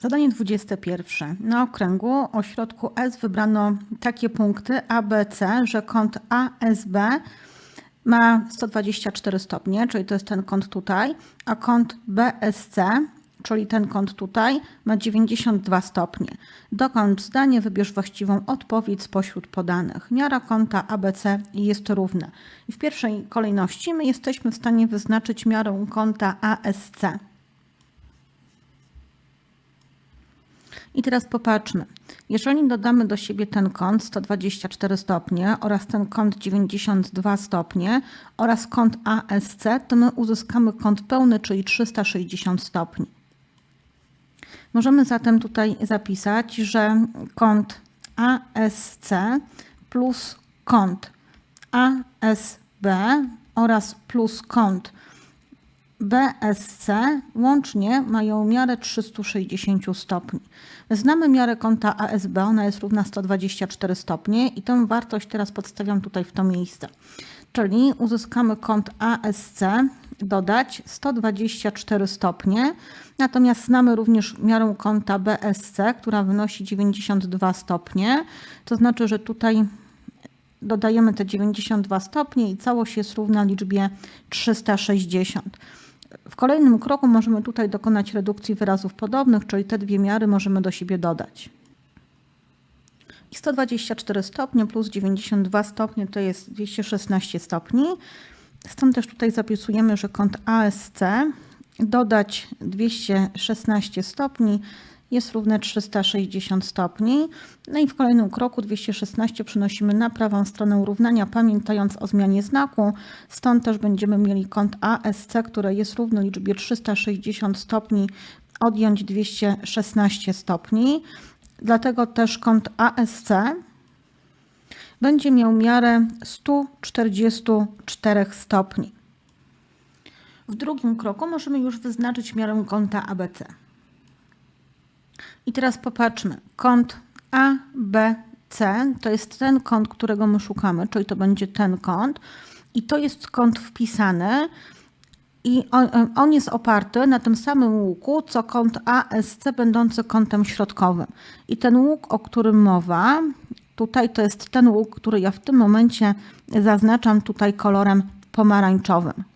Zadanie 21. Na okręgu o środku S wybrano takie punkty A, B, C, że kąt ASB ma 124 stopnie, czyli to jest ten kąt tutaj, a kąt BSC, czyli ten kąt tutaj, ma 92 stopnie. Dokończ zdanie, wybierz właściwą odpowiedź spośród podanych. Miara kąta ABC jest równa. I w pierwszej kolejności my jesteśmy w stanie wyznaczyć miarę kąta ASC. I teraz popatrzmy. Jeżeli dodamy do siebie ten kąt 124 stopnie oraz ten kąt 92 stopnie oraz kąt ASC, to my uzyskamy kąt pełny, czyli 360 stopni. Możemy zatem tutaj zapisać, że kąt ASC plus kąt ASB oraz plus kąt BSC łącznie mają miarę 360 stopni. Znamy miarę kąta ASB, ona jest równa 124 stopnie i tę wartość teraz podstawiam tutaj w to miejsce. Czyli uzyskamy kąt ASC dodać 124 stopnie, natomiast znamy również miarę kąta BSC, która wynosi 92 stopnie, to znaczy, że tutaj dodajemy te 92 stopnie i całość jest równa liczbie 360. W kolejnym kroku możemy tutaj dokonać redukcji wyrazów podobnych, czyli te dwie miary możemy do siebie dodać. I 124 stopnie plus 92 stopnie to jest 216 stopni. Stąd też tutaj zapisujemy, że kąt ASC dodać 216 stopni jest równe 360 stopni. No i w kolejnym kroku 216 przenosimy na prawą stronę równania, pamiętając o zmianie znaku. Stąd też będziemy mieli kąt ASC, który jest równy liczbie 360 stopni, odjąć 216 stopni. Dlatego też kąt ASC będzie miał miarę 144 stopni. W drugim kroku możemy już wyznaczyć miarę kąta ABC. I teraz popatrzmy. Kąt ABC to jest ten kąt, którego my szukamy, czyli to będzie ten kąt. I to jest kąt wpisany. I on, on, jest oparty na tym samym łuku, co kąt ASC, będący kątem środkowym. I ten łuk, o którym mowa, tutaj to jest ten łuk, który ja w tym momencie zaznaczam tutaj kolorem pomarańczowym.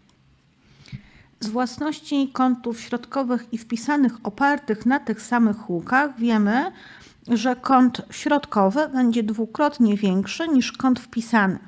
Z własności kątów środkowych i wpisanych opartych na tych samych łukach wiemy, że kąt środkowy będzie dwukrotnie większy niż kąt wpisany.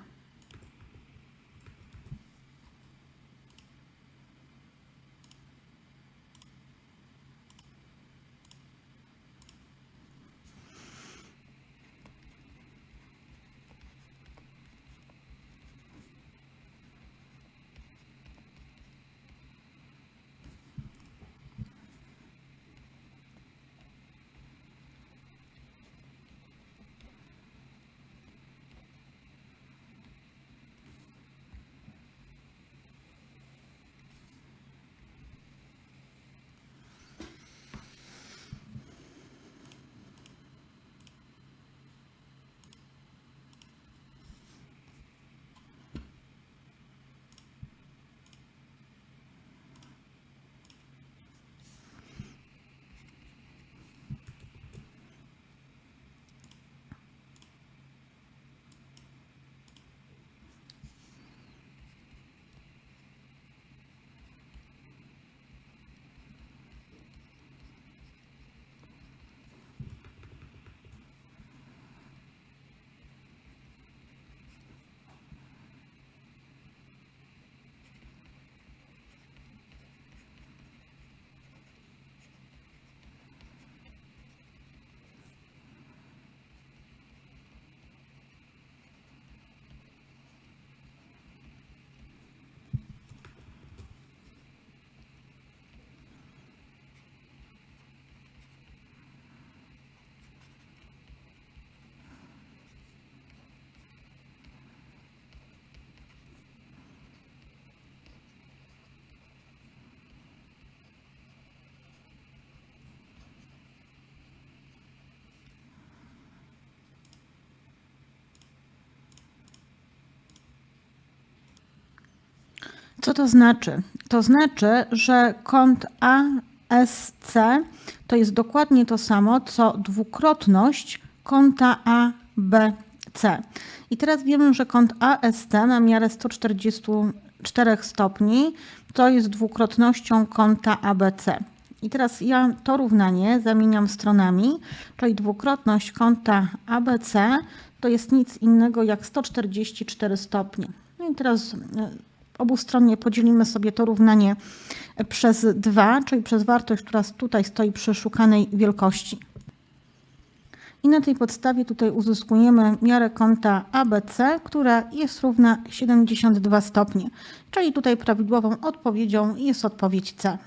Co to znaczy? To znaczy, że kąt SC to jest dokładnie to samo, co dwukrotność kąta ABC. I teraz wiemy, że kąt AST ma miarę 144 stopni, to jest dwukrotnością kąta ABC. I teraz ja to równanie zamieniam stronami, czyli dwukrotność kąta ABC to jest nic innego jak 144 stopnie. No i teraz e, obustronnie podzielimy sobie to równanie przez 2, czyli przez wartość, która tutaj stoi przy szukanej wielkości. I na tej podstawie tutaj uzyskujemy miarę kąta ABC, która jest równa 72 stopnie. Czyli tutaj prawidłową odpowiedzią jest odpowiedź C.